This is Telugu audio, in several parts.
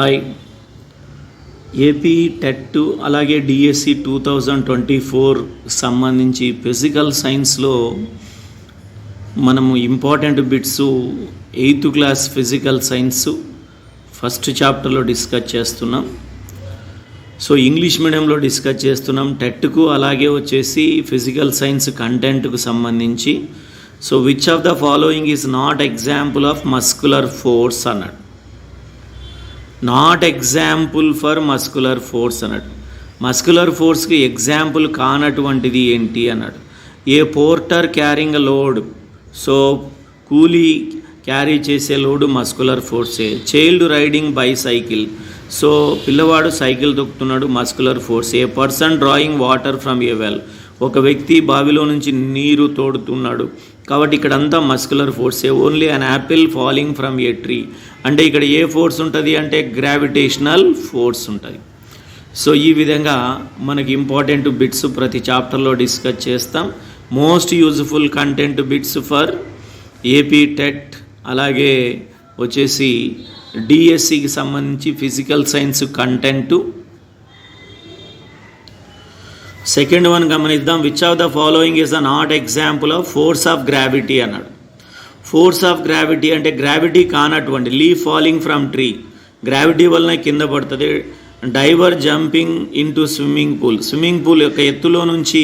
హాయ్. ఏపీ టెట్ అలాగే DSC two thousand twenty four సంబంధించి ఫిజికల్ సైన్స్లో మనము important bits eighth class physical science first చాప్టర్లో డిస్కస్ చేస్తున్నాం. సో ఇంగ్లీష్ మీడియంలో డిస్కస్ చేస్తున్నాం. టెట్కు అలాగే వచ్చేసి ఫిజికల్ సైన్స్ కంటెంట్కు సంబంధించి. So which of the following is not example of muscular force అన్నట్టు? Not example for muscular force అన్నాడు. మస్కులర్ ఫోర్స్కి ఎగ్జాంపుల్ కానటువంటిది ఏంటి అన్నాడు. A porter carrying load so కూలీ క్యారీ చేసే load muscular ఫోర్సే child riding by cycle so పిల్లవాడు cycle తొక్కుతున్నాడు muscular force a. Person drawing water from a well ఒక వ్యక్తి బావిలో నుంచి నీరు తోడుతున్నాడు. కాబట్టి ఇక్కడ అంతా muscular force only an apple falling from a tree అంటే ఇక్కడ ఏ ఫోర్స్ ఉంటుంది అంటే గ్రావిటేషనల్ ఫోర్స్ ఉంటుంది. సో ఈ విధంగా మనకి ఇంపార్టెంట్ బిట్స్ ప్రతి చాప్టర్లో డిస్కస్ చేస్తాం. Most useful content bits for AP TET అలాగే వచ్చేసి డిఎస్సికి సంబంధించి physical science content second one గమనిద్దాం. Which of the following is the not example of force of gravity అన్నాడు. ఫోర్స్ ఆఫ్ గ్రావిటీ అంటే గ్రావిటీ కానటువంటి leaf falling from tree gravity వలన కింద పడుతుంది. Diver jumping into swimming pool swimming pool యొక్క ఎత్తులో నుంచి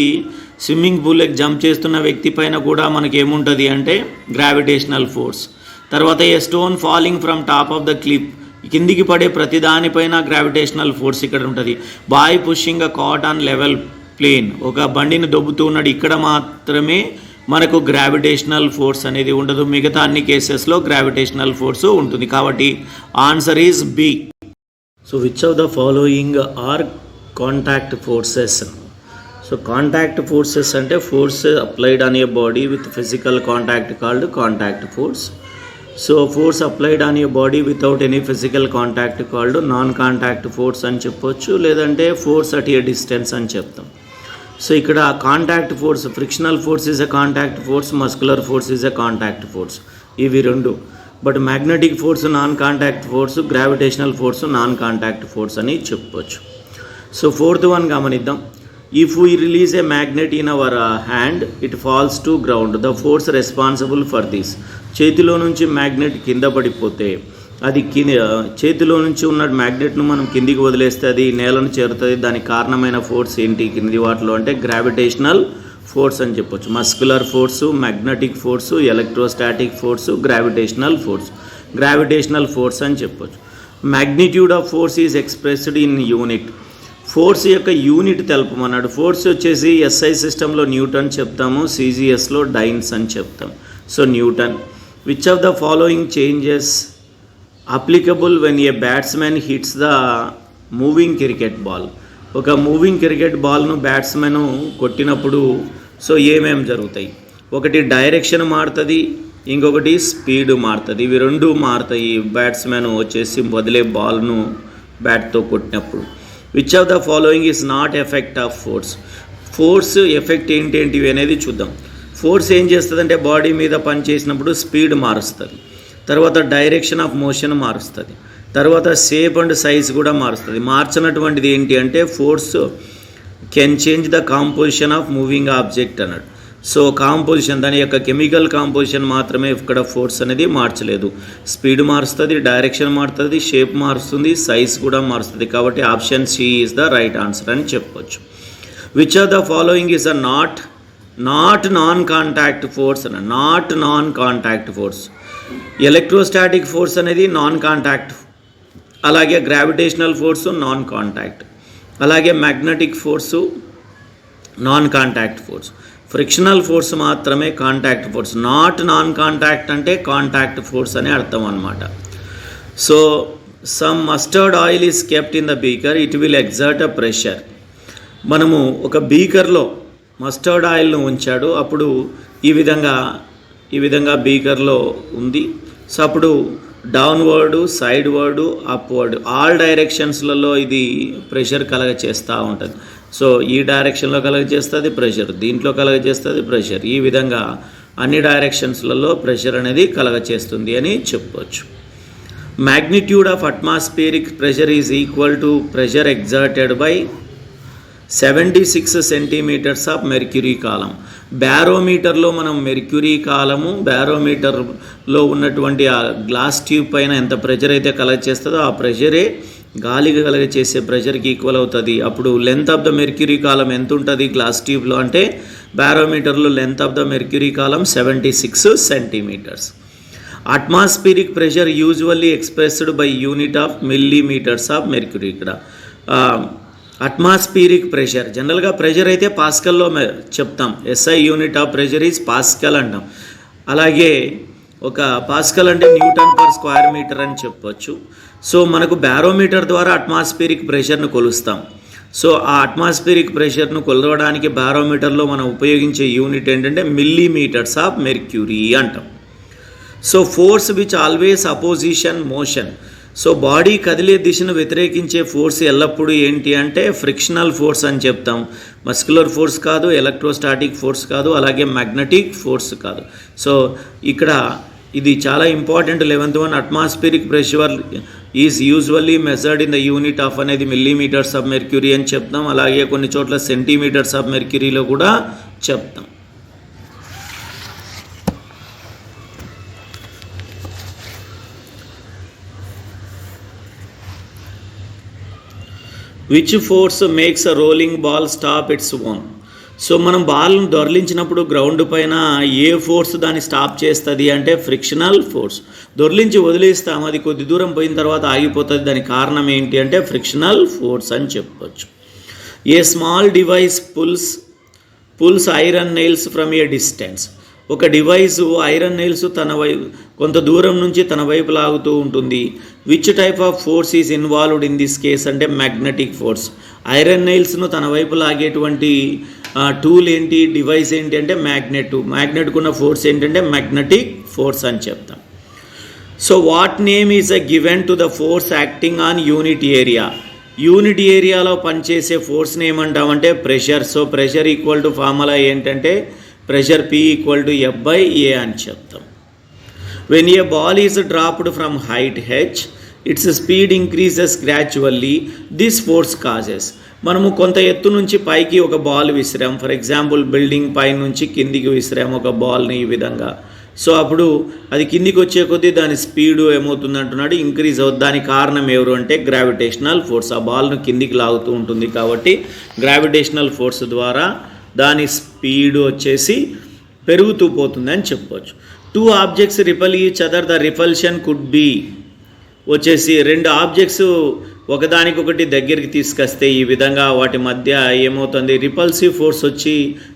స్విమ్మింగ్ పూల్కి జంప్ చేస్తున్న వ్యక్తి పైన కూడా మనకి ఏముంటుంది అంటే గ్రావిటేషనల్ ఫోర్స్ తర్వాత a stone falling from top of the cliff కిందికి పడే ప్రతి దానిపైన గ్రావిటేషనల్ ఫోర్స్ ఇక్కడ ఉంటుంది. Boy pushing a cart on level plane. ఒక బండిని దొబ్బుతూ ఉన్నాడు. ఇక్కడ మాత్రమే మనకు గ్రావిటేషనల్ ఫోర్స్ అనేది ఉండదు. మిగతా అన్ని కేసెస్లో గ్రావిటేషనల్ ఫోర్స్ ఉంటుంది. కాబట్టి answer is B so which of the following are contact forces so contact forces అంటే force applied on a body with physical contact called contact force so force applied on a body without any physical contact called non contact force అని చెప్పొచ్చు. లేదంటే ఫోర్స్ అట్ ఏ డిస్టెన్స్ అని చెప్తాం. సో ఇక్కడ contact force frictional force is a contact force muscular force is a contact force ఇవి రెండు. But magnetic force non contact force gravitational force non contact force అని చెప్పవచ్చు సో ఫోర్త్ వన్ గమనిద్దాం. If we release a magnet in our hand it falls to ground the force responsible for this చేతిలో నుంచి మ్యాగ్నెట్ కింద పడిపోతే అది కింద చేతిలో నుంచి ఉన్న మ్యాగ్నెట్ను మనం కిందికి వదిలేస్తే అది నేలను చేరుతుంది. దానికి కారణమైన ఫోర్స్ ఏంటి? కింది వాటిలో అంటే గ్రావిటేషనల్ ఫోర్స్ అని చెప్పొచ్చు. Muscular force magnetic force electrostatic force gravitational force. Gravitational force అని చెప్పొచ్చు. Magnitude of force is expressed in unit. Force యొక్క యూనిట్ తెలుపమన్నాడు. ఫోర్స్ వచ్చేసి ఎస్ఐ సిస్టంలో న్యూటన్ చెప్తాము సిజిఎస్లో డైన్స్ అని చెప్తాం. So newton. Which of the following changes applicable when a batsmen hits the moving cricket ball ఒక మూవింగ్ క్రికెట్ బాల్ను బ్యాట్స్మెన్ కొట్టినప్పుడు సో ఏమేమి జరుగుతాయి? ఒకటి డైరెక్షన్ మారుతుంది ఇంకొకటి స్పీడ్ మారుతుంది. ఇవి రెండు మారుతాయి. బ్యాట్స్మెన్ వచ్చేసి వదిలే బాల్ను బ్యాట్తో కొట్టినప్పుడు. Which of the following is not effect of force force effect ఏంటి అనేది చూద్దాం. ఫోర్స్ ఏం చేస్తుందంటే బాడీ మీద పని చేసినప్పుడు స్పీడ్ మారుస్తుంది. తర్వాత డైరెక్షన్ ఆఫ్ మోషన్ మారుస్తుంది. తర్వాత షేప్ అండ్ సైజ్ కూడా మారుస్తుంది. మార్చినటువంటిది ఏంటి అంటే force can change the composition of moving object అన్నాడు. సో కాంపోజిషన్ దాని యొక్క కెమికల్ కాంపోజిషన్ మాత్రమే ఇక్కడ ఫోర్స్ అనేది మార్చలేదు. స్పీడ్ మారుస్తుంది డైరెక్షన్ మారుతుంది షేప్ మారుస్తుంది సైజ్ కూడా మారుస్తుంది. కాబట్టి option C is the right answer అని చెప్పవచ్చు which are the following is a not not non contact force అన్న. Not non contact force electrostatic force అనేది నాన్ కాంటాక్ట్ అలాగే గ్రావిటేషనల్ ఫోర్సు నాన్ కాంటాక్ట్ అలాగే magnetic force non contact force frictional force మాత్రమే contact force not non contact అంటే కాంటాక్ట్ ఫోర్స్ అని అర్థం అనమాట so some mustard oil is kept in the beaker it will exert a pressure మనము ఒక బీకర్లో మస్టర్డ్ ఆయిల్ను ఉంచాడు. అప్పుడు ఈ విధంగా ఈ విధంగా బీకర్లో ఉంది. సో అప్పుడు downward sideward upward all డైరెక్షన్స్లలో ఇది ప్రెషర్ కలగ చేస్తూ ఉంటుంది. సో ఈ డైరెక్షన్లో కలగ చేస్తుంది ప్రెషర్ దీంట్లో కలగ చేస్తుంది ప్రెషర్. ఈ విధంగా అన్ని డైరెక్షన్స్లలో ప్రెషర్ అనేది కలగ చేస్తుంది అని చెప్పవచ్చు magnitude of atmospheric pressure is equal to pressure exerted by seventy six centimetres of mercury column. బ్యారోమీటర్లో మనం మెర్క్యూరీ కాలము బ్యారోమీటర్లో ఉన్నటువంటి ఆ గ్లాస్ ట్యూబ్ పైన ఎంత ప్రెషర్ అయితే కలెక్ట్ చేస్తుందో ఆ ప్రెషరే గాలికి కలగ చేసే ప్రెషర్కి ఈక్వల్ అవుతుంది. అప్పుడు length of the mercury column ఎంత ఉంటుంది గ్లాస్ ట్యూబ్లో అంటే బ్యారోమీటర్లో length of the mercury column seventy six centimetres atmospheric pressure usually expressed by unit of millimetres of mercury ఇక్కడ. అట్మాస్ఫిరిక్ ప్రెషర్ జనరల్గా ప్రెషర్ అయితే పాస్కల్లో చెప్తాం. SI unit of pressure is pascal అంటాం. అలాగే ఒక పాస్కల్ అంటే న్యూటన్ పర్ స్క్వేర్ మీటర్ అని చెప్పొచ్చు. సో మనకు బ్యారోమీటర్ ద్వారా అట్మాస్ఫిరిక్ ప్రెషర్ను కొలుస్తాం. సో ఆ అట్మాస్ఫిరిక్ ప్రెషర్ను కొలవడానికి బ్యారోమీటర్లో మనం ఉపయోగించే యూనిట్ ఏంటంటే మిల్లీమీటర్స్ ఆఫ్ మెర్క్యూరీ అంటాం. So force which always opposition motion so body కదిలే దిశను వ్యతిరేకించే ఫోర్స్ ఎల్లప్పుడూ ఏంటి అంటే ఫ్రిక్షనల్ ఫోర్స్ అని చెప్తాం. మస్కులర్ ఫోర్స్ కాదు ఎలక్ట్రోస్టాటిక్ ఫోర్స్ కాదు అలాగే మ్యాగ్నెటిక్ ఫోర్స్ కాదు. సో ఇక్కడ ఇది చాలా important. Eleventh one atmospheric pressure is usually measured in the unit of అనేది మిల్లీమీటర్స్ ఆఫ్ మెర్క్యూరీ అని చెప్తాం. అలాగే కొన్ని చోట్ల సెంటీమీటర్స్ ఆఫ్ మెర్క్యూరీలో కూడా చెప్తాం. Which force makes a rolling ball stop its own so మనం బాల్ను దొరలించినప్పుడు గ్రౌండ్ పైన ఏ ఫోర్స్ దాన్ని స్టాప్ చేస్తుంది అంటే ఫ్రిక్షనల్ ఫోర్స్ దొర్లించి వదిలేస్తాం అది కొద్ది దూరం పోయిన తర్వాత ఆగిపోతుంది. దానికి కారణం ఏంటి అంటే ఫ్రిక్షనల్ ఫోర్స్ అని చెప్పొచ్చు. A small device pulls pulls iron nails from a distance ఒక డివైస్ ఐరన్ నెయిల్స్ తన వైపు కొంత దూరం నుంచి తన వైపు లాగుతూ ఉంటుంది. Which type of force is involved in this case అంటే మ్యాగ్నెటిక్ ఫోర్స్ ఐరన్ నెయిల్స్ను తన వైపు లాగేటువంటి టూల్ ఏంటి డివైస్ ఏంటి అంటే మ్యాగ్నెట్ మ్యాగ్నెట్కు ఉన్న ఫోర్స్ ఏంటంటే మ్యాగ్నెటిక్ ఫోర్స్ అని చెప్తాం. So what name is a given to the force acting on unit area unit ఏరియాలో పనిచేసే ఫోర్స్ని ఏమంటామంటే pressure so pressure equal to formula ఏంటంటే pressure P equal to F by A అని చెప్తాం. When a ball is dropped from height H its speed increases gradually this force causes మనము కొంత ఎత్తు నుంచి పైకి ఒక బాల్ విసిరాం. ఫర్ ఎగ్జాంపుల్ బిల్డింగ్ పై నుంచి కిందికి విసిరాం ఒక బాల్ని ఈ విధంగా. సో అప్పుడు అది కిందికి వచ్చే కొద్దీ దాని స్పీడ్ ఏమవుతుంది అంటున్నాడు? ఇంక్రీజ్ అవుతుంది. దానికి కారణం ఎవరు అంటే గ్రావిటేషనల్ ఫోర్స్ ఆ బాల్ను కిందికి లాగుతూ ఉంటుంది కాబట్టి గ్రావిటేషనల్ ఫోర్స్ ద్వారా దాని స్పీడ్ వచ్చేసి పెరుగుతూ పోతుంది అని చెప్పవచ్చు two objects repel each other the repulsion could be వచ్చేసి రెండు ఆబ్జెక్ట్స్ ఒకదానికొకటి దగ్గరికి తీసుకొస్తే ఈ విధంగా వాటి మధ్య ఏమవుతుంది? రిపల్సివ్ ఫోర్స్ వచ్చి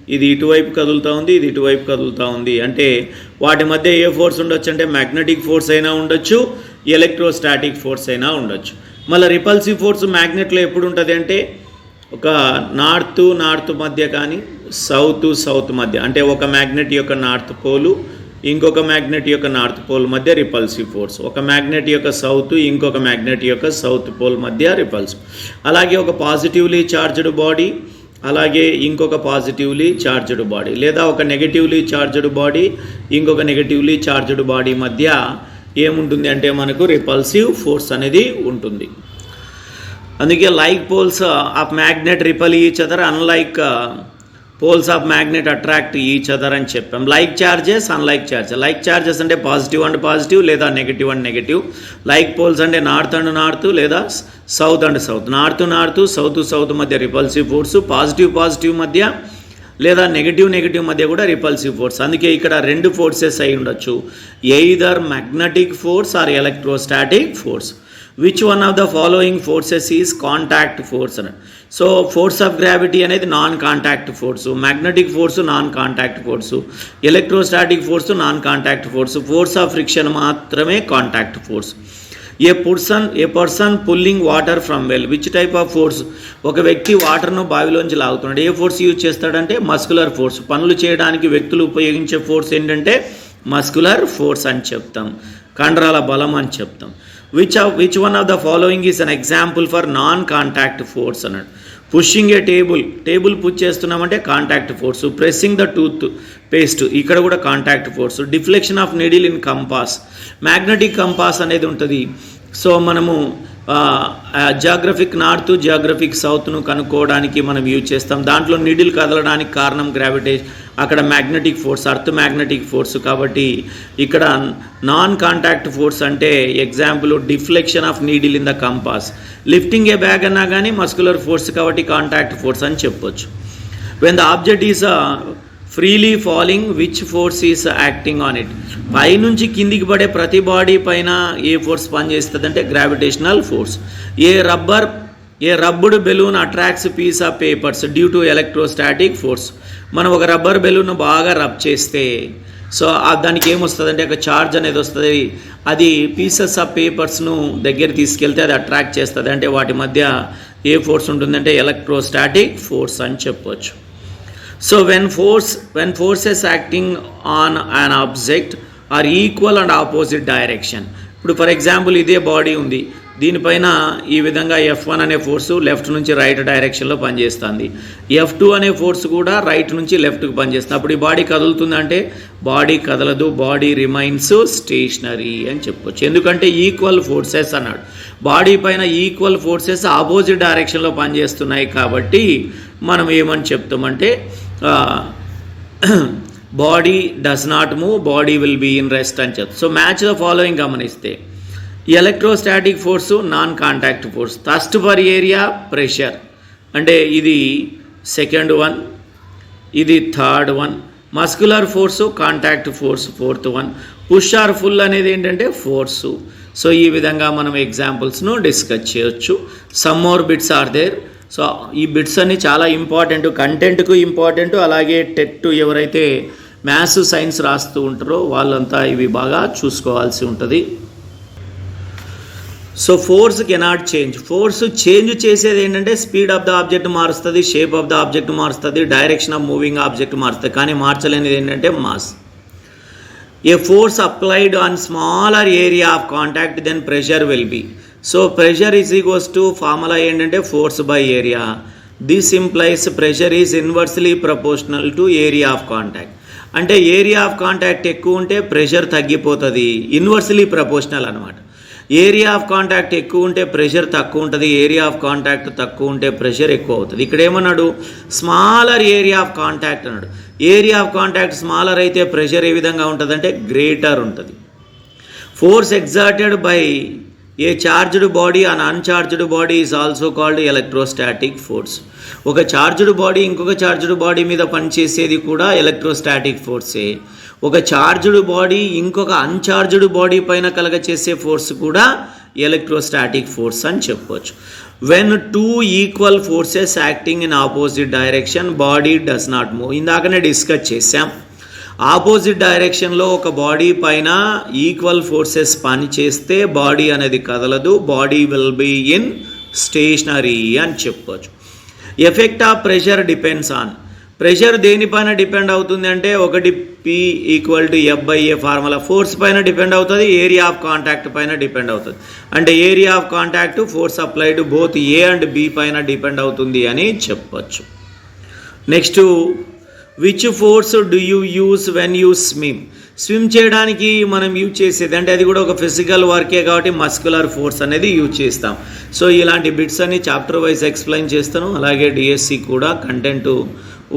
ఇది ఇటువైపు కదులుతూ ఉంది ఇది ఇటువైపు కదులుతూ ఉంది. అంటే వాటి మధ్య ఏ ఫోర్స్ ఉండొచ్చు? అంటే మ్యాగ్నెటిక్ ఫోర్స్ అయినా ఉండొచ్చు ఎలక్ట్రోస్టాటిక్ ఫోర్స్ అయినా ఉండొచ్చు. మళ్ళీ రిపల్సివ్ ఫోర్స్ మ్యాగ్నెట్లో ఎప్పుడు ఉంటుంది అంటే ఒక నార్త్ నార్త్ మధ్య కానీ సౌత్ సౌత్ మధ్య. అంటే ఒక మ్యాగ్నెట్ యొక్క నార్త్ పోలు ఇంకొక మ్యాగ్నెట్ యొక్క నార్త్ పోల్ మధ్య రిపల్సివ్ ఫోర్స్. ఒక మ్యాగ్నెట్ యొక్క సౌత్ ఇంకొక మ్యాగ్నెట్ యొక్క సౌత్ పోల్ మధ్య రిపల్సివ్. అలాగే ఒక పాజిటివ్లీ చార్జ్డ్ బాడీ అలాగే ఇంకొక పాజిటివ్లీ చార్జ్డ్ బాడీ. లేదా ఒక నెగటివ్లీ చార్జ్డ్ బాడీ ఇంకొక నెగటివ్లీ చార్జ్డ్ బాడీ మధ్య ఏముంటుంది అంటే మనకు రిపల్సివ్ ఫోర్స్ అనేది ఉంటుంది. అందుకే like poles of magnet repel each other unlike poles of magnet attract each other అని చెప్పాం. Like charges unlike charges like charges అంటే పాజిటివ్ అండ్ పాజిటివ్ లేదా negative and negative like poles అంటే నార్త్ అండ్ నార్త్ లేదా south and south north north south south మధ్య రిపల్సివ్ ఫోర్స్ పాజిటివ్ పాజిటివ్ మధ్య లేదా నెగిటివ్ నెగిటివ్ మధ్య కూడా రిపల్సివ్ ఫోర్స్ అందుకే ఇక్కడ రెండు ఫోర్సెస్ అయి ఉండొచ్చు. Either magnetic force or electrostatic force which one of the following forces is contact force అని సో ఫోర్స్ ఆఫ్ గ్రావిటీ అనేది non contact force magnetic force non contact force electrostatic force non contact force force of friction మాత్రమే contact force a person a person pulling water from well which type of force ఒక వ్యక్తి వాటర్ను బావిలోంచి లాగుతున్నాడు. ఏ ఫోర్స్ యూజ్ చేస్తాడంటే? మస్కులర్ ఫోర్స్ పనులు చేయడానికి వ్యక్తులు ఉపయోగించే ఫోర్స్ ఏంటంటే? మస్కులర్ ఫోర్స్ అని చెప్తాం. కండరాల బలం అని చెప్తాం. Which of which one of the following is an example for non contact force అన్నాడు. Pushing a table table push చేస్తున్నామంటే contact force pressing the toothpaste ఇక్కడ కూడా contact force deflection of needle in compass magnetic compass అనేది ఉంటుంది. సో మనము జాగ్రఫిక్ నార్త్ జాగ్రఫిక్ సౌత్ను కనుక్కోవడానికి మనం యూజ్ చేస్తాం. దాంట్లో నీడిల్ కదలడానికి కారణం గ్రావిటే అక్కడ magnetic force earth magnetic force కాబట్టి ఇక్కడ నాన్ కాంటాక్ట్ ఫోర్స్ అంటే example deflection of needle in the compass lifting a bag అన్నా కానీ మస్కులర్ ఫోర్స్ కాబట్టి కాంటాక్ట్ ఫోర్స్ అని చెప్పొచ్చు. When the object is freely falling which force is acting on it పైనుంచి కిందికి పడే ప్రతి బాడీ పైన ఏ ఫోర్స్ పనిచేస్తుంది అంటే gravitational force a rubber a rubbed balloon attracts piece of papers due to electrostatic force మనం ఒక రబ్బర్ బెలూన్ బాగా రబ్ చేస్తే సో దానికి ఏమొస్తుంది అంటే ఒక చార్జ్ అనేది వస్తుంది. అది పీసెస్ ఆఫ్ పేపర్స్ను దగ్గర తీసుకెళ్తే అది అట్రాక్ట్ చేస్తుంది. అంటే వాటి మధ్య ఏ ఫోర్స్ ఉంటుందంటే ఎలక్ట్రోస్టాటిక్ ఫోర్స్ అని చెప్పొచ్చు. So when force when forces acting on an object are equal and opposite direction ఇప్పుడు ఫర్ ఎగ్జాంపుల్ ఇదే బాడీ ఉంది. దీనిపైన ఈ విధంగా ఎఫ్ వన్ అనే ఫోర్సు లెఫ్ట్ నుంచి రైట్ డైరెక్షన్లో పనిచేస్తుంది. ఎఫ్ టూ అనే ఫోర్స్ కూడా రైట్ నుంచి లెఫ్ట్కి పనిచేస్తుంది. అప్పుడు ఈ బాడీ కదులుతుందంటే బాడీ కదలదు బాడీ రిమైన్స్ స్టేషనరీ అని చెప్పొచ్చు. ఎందుకంటే ఈక్వల్ ఫోర్సెస్ అన్నాడు. బాడీ పైన ఈక్వల్ ఫోర్సెస్ ఆపోజిట్ డైరెక్షన్లో పనిచేస్తున్నాయి కాబట్టి మనం ఏమని చెప్తామంటే body does not move body will be in rest అని చెప్తాం సో మ్యాచ్ ద ఫాలోయింగ్ గమనిస్తే electrostatic force non contact force thrust per area pressure అంటే ఇది సెకండ్ వన్ ఇది third one muscular force contact force fourth one push or pull అనేది ఏంటంటే ఫోర్సు సో ఈ విధంగా మనం ఎగ్జాంపుల్స్ను డిస్కస్ చేయొచ్చు. Some more bits are there so ఈ బిట్స్ అన్ని చాలా ఇంపార్టెంట్ కంటెంట్కు ఇంపార్టెంట్. అలాగే టెట్ ఎవరైతే మ్యాథ్స్ సైన్స్ రాస్తూ ఉంటారో వాళ్ళంతా ఇవి బాగా చూసుకోవాల్సి ఉంటుంది. So force cannot change. Force change చేసేది ఏంటంటే స్పీడ్ ఆఫ్ ద ఆబ్జెక్ట్ మారుస్తుంది షేప్ ఆఫ్ ద ఆబ్జెక్ట్ మారుస్తుంది డైరెక్షన్ ఆఫ్ మూవింగ్ ఆబ్జెక్ట్ మారుస్తుంది. కానీ మార్చలేనిది ఏంటంటే mass. A force applied on smaller area of contact then pressure will be. So pressure is equals to formula ఏంటంటే force by area this implies pressure is inversely proportional to area of contact అంటే ఏరియా ఆఫ్ కాంటాక్ట్ ఎక్కువ ఉంటే ప్రెషర్ తగ్గిపోతుంది. ఇన్వర్స్లీ ప్రపోర్షనల్ అనమాట ఏరియా ఆఫ్ కాంటాక్ట్ ఎక్కువ ఉంటే ప్రెషర్ తక్కువ ఉంటుంది. ఏరియా ఆఫ్ కాంటాక్ట్ తక్కువ ఉంటే ప్రెషర్ ఎక్కువ అవుతుంది. ఇక్కడ ఏమన్నాడు? స్మాలర్ ఏరియా ఆఫ్ కాంటాక్ట్ అన్నాడు. ఏరియా ఆఫ్ కాంటాక్ట్ స్మాలర్ అయితే ప్రెషర్ ఏ విధంగా ఉంటుందంటే గ్రేటర్ ఉంటుంది. Force exerted by a charged body and uncharged body is also called electrostatic force ఒక చార్జ్డ్ బాడీ ఇంకొక చార్జ్డ్ బాడీ మీద పనిచేసేది కూడా ఎలక్ట్రోస్టాటిక్ ఫోర్సే ఒక చార్జ్డ్ బాడీ ఇంకొక అన్చార్జ్డ్ బాడీ పైన కలగ చేసే ఫోర్స్ కూడా ఎలక్ట్రోస్టాటిక్ ఫోర్స్ అని చెప్పవచ్చు when two equal forces acting in opposite direction body does not move ఇందాకనే డిస్కస్ చేశాం. ఆపోజిట్ డైరెక్షన్లో ఒక బాడీ పైన ఈక్వల్ ఫోర్సెస్ పని చేస్తే బాడీ అనేది కదలదు body will be in stationary అని చెప్పవచ్చు effect of pressure depends on pressure దేనిపైన డిపెండ్ అవుతుంది అంటే ఒకటి P equal to F by A formula force పైన డిపెండ్ అవుతుంది ఏరియా ఆఫ్ కాంటాక్ట్ పైన డిపెండ్ అవుతుంది. అంటే area of contact force applied both A and B పైన డిపెండ్ అవుతుంది అని చెప్పచ్చు. Next which force do you use when you swim swim చేయడానికి మనం యూజ్ చేసేది అంటే అది కూడా ఒక ఫిజికల్ వర్కే కాబట్టి మస్కులర్ ఫోర్స్ అనేది యూజ్ చేస్తాం. సో ఇలాంటి బిట్స్ అన్ని చాప్టర్ వైజ్ ఎక్స్ప్లెయిన్ చేస్తాను. అలాగే డిఎస్సి కూడా కంటెంట్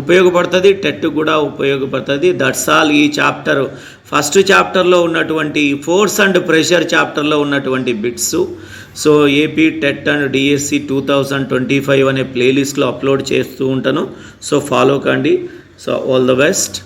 ఉపయోగపడుతుంది టెట్ కూడా ఉపయోగపడుతుంది. దట్స్ ఆల్ ఈ చాప్టర్ ఫస్ట్ చాప్టర్లో ఉన్నటువంటి ఫోర్స్ అండ్ ప్రెషర్ చాప్టర్లో ఉన్నటువంటి bits so AP TET and DSC two thousand twenty five అనే ప్లేలిస్ట్లో అప్లోడ్ చేస్తూ ఉంటాను. సో ఫాలో కండి. So all the best